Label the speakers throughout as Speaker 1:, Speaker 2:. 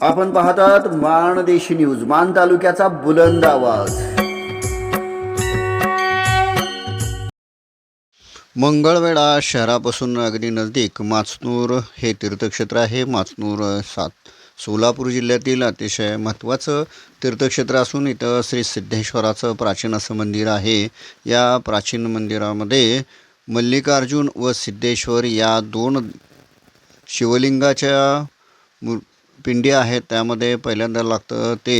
Speaker 1: आपण पाहतात माणदेशी न्यूज मान तालुक्याचा बुलंद आवाज. मंगळवेढा शहरापासून अगदी नजदीक माचनूर हे तीर्थक्षेत्र आहे. माचनूर सात सोलापूर जिल्ह्यातील अतिशय महत्त्वाचं तीर्थक्षेत्र असून इथं श्री सिद्धेश्वराचं प्राचीन असं मंदिर आहे. या प्राचीन मंदिरामध्ये मल्लिकार्जुन व सिद्धेश्वर या दोन शिवलिंगाच्या मु पिंडी आहेत त्यामध्ये पहिल्यांदा लागतं ते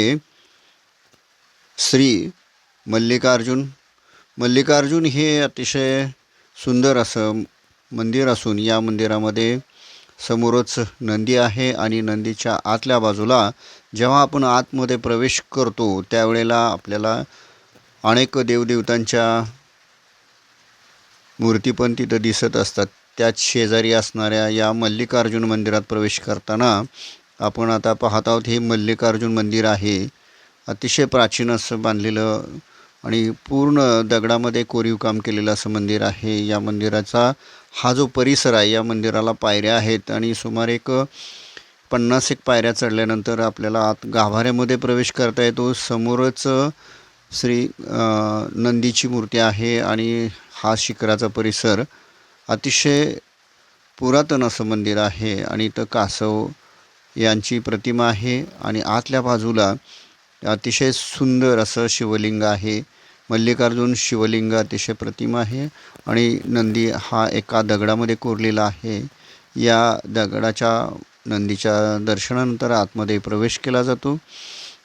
Speaker 1: श्री मल्लिकार्जुन. मल्लिकार्जुन हे अतिशय सुंदर असं मंदिर असून या मंदिरामध्ये समोरच नंदी आहे आणि नंदीच्या आतल्या बाजूला जेव्हा आपण आतमध्ये प्रवेश करतो त्यावेळेला आपल्याला अनेक देवदेवतांच्या मूर्ती पण तिथं दिसत असतात. त्याच शेजारी असणाऱ्या या मल्लिकार्जुन मंदिरात प्रवेश करताना आपण आता पाहत आहोत हे मल्लिकार्जुन मंदिर आहे. अतिशय प्राचीन असं बांधलेलं आणि पूर्ण दगडामध्ये कोरीव काम केलेलं असं मंदिर आहे. या मंदिराचा हा जो परिसर आहे या मंदिराला पायऱ्या आहेत आणि सुमारे एक पन्नास एक पायऱ्या चढल्यानंतर आपल्याला आत गाभाऱ्यामध्ये प्रवेश करता येतो. समोरच श्री नंदीची मूर्ती आहे आणि हा शिखराचा परिसर अतिशय पुरातन असं मंदिर आहे आणि इथं कासव यांची प्रतिमा आहे आणि आतल्या बाजूला अतिशय सुंदर असं शिवलिंग आहे. मल्लिकार्जुन शिवलिंग अतिशय प्रतिमा आहे आणि नंदी हा एका दगडामध्ये कोरलेला आहे. या दगडाच्या नंदीच्या दर्शनानंतर आतमध्ये प्रवेश केला जातो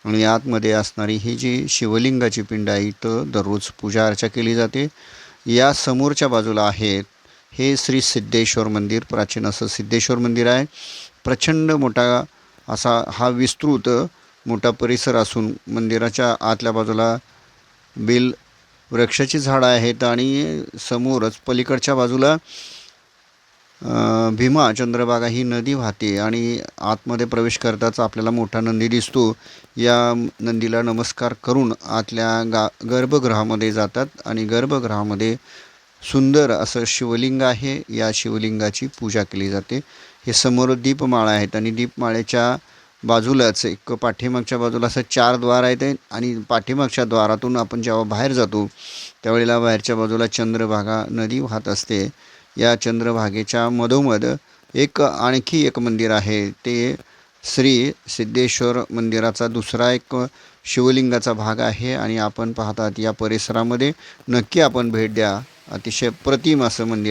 Speaker 1: आणि आतमध्ये असणारी ही जी शिवलिंगाची पिंड आहे इथं दररोज पूजा अर्चा केली जाते. या समोरच्या बाजूला आहेत हे श्री सिद्धेश्वर मंदिर प्राचीन असं सिद्धेश्वर मंदिर आहे. प्रचंड मोठा असा हा विस्तृत मोठा परिसर असून मंदिराच्या आतल्या बाजूला बेल वृक्षाची झाडं आहेत आणि समोरच पलीकडच्या बाजूला भीमा चंद्रभागा ही नदी वाहते आणि आतमध्ये प्रवेश करताच आपल्याला मोठा नंदी दिसतो. या नंदीला नमस्कार करून आतल्या गा गर्भगृहामध्ये जातात आणि गर्भगृहामध्ये सुंदर असं शिवलिंग आहे. या शिवलिंगाची पूजा केली जाते. हे समोर दीपमाळा आहेत आणि दीपमाळेच्या बाजूलाच एक पाठीमागच्या बाजूला असं चार द्वार आहेत आणि पाठीमागच्या द्वारातून आपण जेव्हा बाहेर जातो त्यावेळेला बाहेरच्या बाजूला चंद्रभागा नदी वाहत असते. या चंद्रभागेच्या मधोमध एक आणखी एक मंदिर आहे. ते श्री सिद्धेश्वर मंदिराचा दुसरा एक शिवलिंगाचा भाग आहे आणि आपण पाहतात या परिसरामध्ये नक्की आपण भेट द्या. अतिशय प्रतिम असं मंदिर